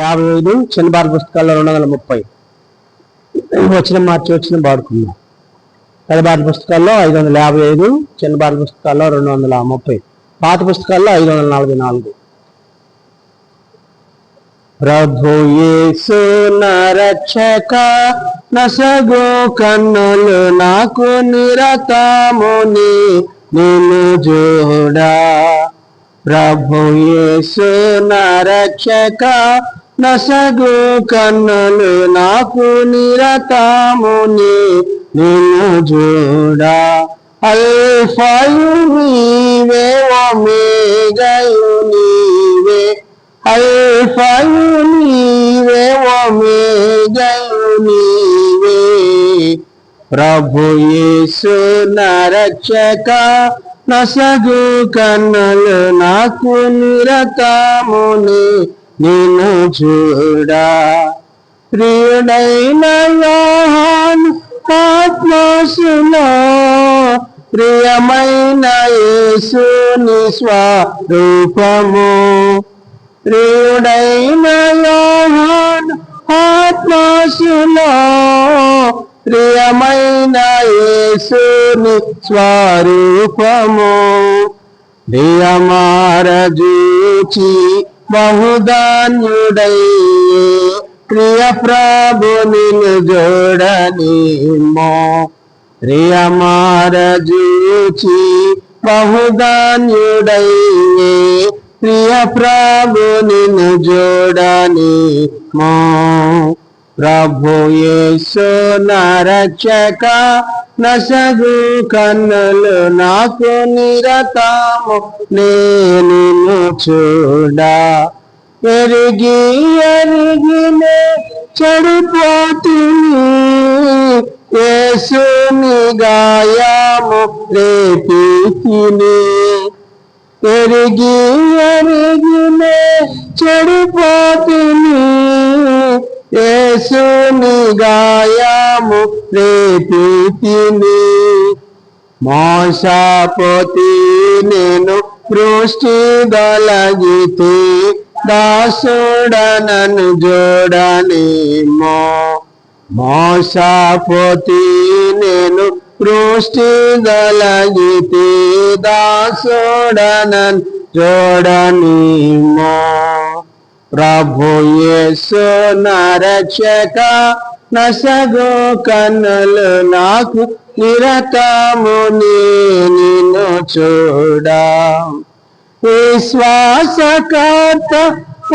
యాభై ఐదు చిన్న భారత పుస్తకాల్లో రెండు వందల ముప్పై వచ్చిన మార్చి వచ్చిన వాడుకున్నాం పెద్ద భారత పుస్తకాల్లో ఐదు వందల యాభై ఐదు చిన్న భారత పుస్తకాల్లో రెండు వందల ముప్పై పాత పుస్తకాల్లో ఐదు వందల నలభై నాలుగు ప్రభు యేసు నరక్షక రక్షక నసగో కన్నులు నాకు నిరతముని నేను జోడా ప్రభు యేసు నరక్షక రక్షక నసగు కన్నులు నాకు నిరతముని నిన్ను చూడా. అల్ఫయు నీవే ఒమేగయు నీవే. అల్ఫయు నీవే ఒమేగయు నీవే. ప్రభు యేసు నరక్షక నసగు కన్నులు నాకు నిరతముని నిన్ను చూడా. ప్రియుడైన యోహాను ఆత్మసులో ప్రియమైన యేసుని స్వరూపము. ప్రియుడైన యోహాను ఆత్మసులో ప్రియమైన యేసుని స్వరూపము. ప్రియమారజూచి బహుధాన్యుడై ప్రియ ప్రభుని జోడనేమో జోడనిమో ప్రియమారజూచి బహుధాన్యుడై ప్రియ ప్రభుని జోడనేమో ప్రభు యేసు నరచక రక్షక నసగు కన్నులు నాకు నిరతాము నేను చూడా ఎరిగి ఎరిగినే చెడిపోతుంది యేసుని గాయము రేపితిని ఎరిగి ఎరిగినే చెడిపోతుంది యేసుని గాయము రేపితిని మోసపోతి నేను పృష్టి గలగితే దాసుడనను జోడనేమో. మోసపోతి నేను పృష్టి గలగితే దాసుడనను చూడనేమో ప్రభు యేసు నరక్షక నసగో కన్నులు నాకు నిరతము నేను చూడా. విశ్వాసకర్త ఓ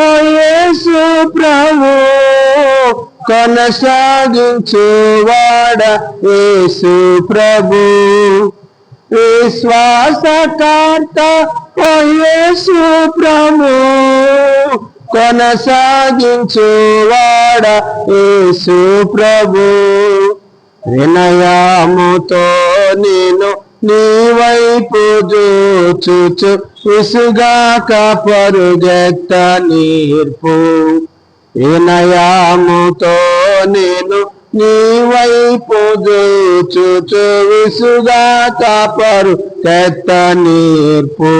ప్రభు కొనసాగించువాడ యేసు ప్రభు. విశ్వాసకర్త ఓ ప్రభు కొనసాగించువాడ యేసు ప్రభు. వినయాముతో నేను నీ వైపు చూచు విసుగాక పరుగెత్త నీర్పు. వినయాముతో నేను నీ వైపు చూచు విసుగాక పరుగెత్త నీర్పు.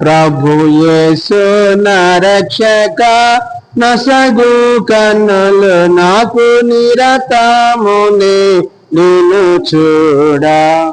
ప్రభు యేసు నరక్షక నసగు కన్నులు నాకు నిరతమునే నేను చూడా.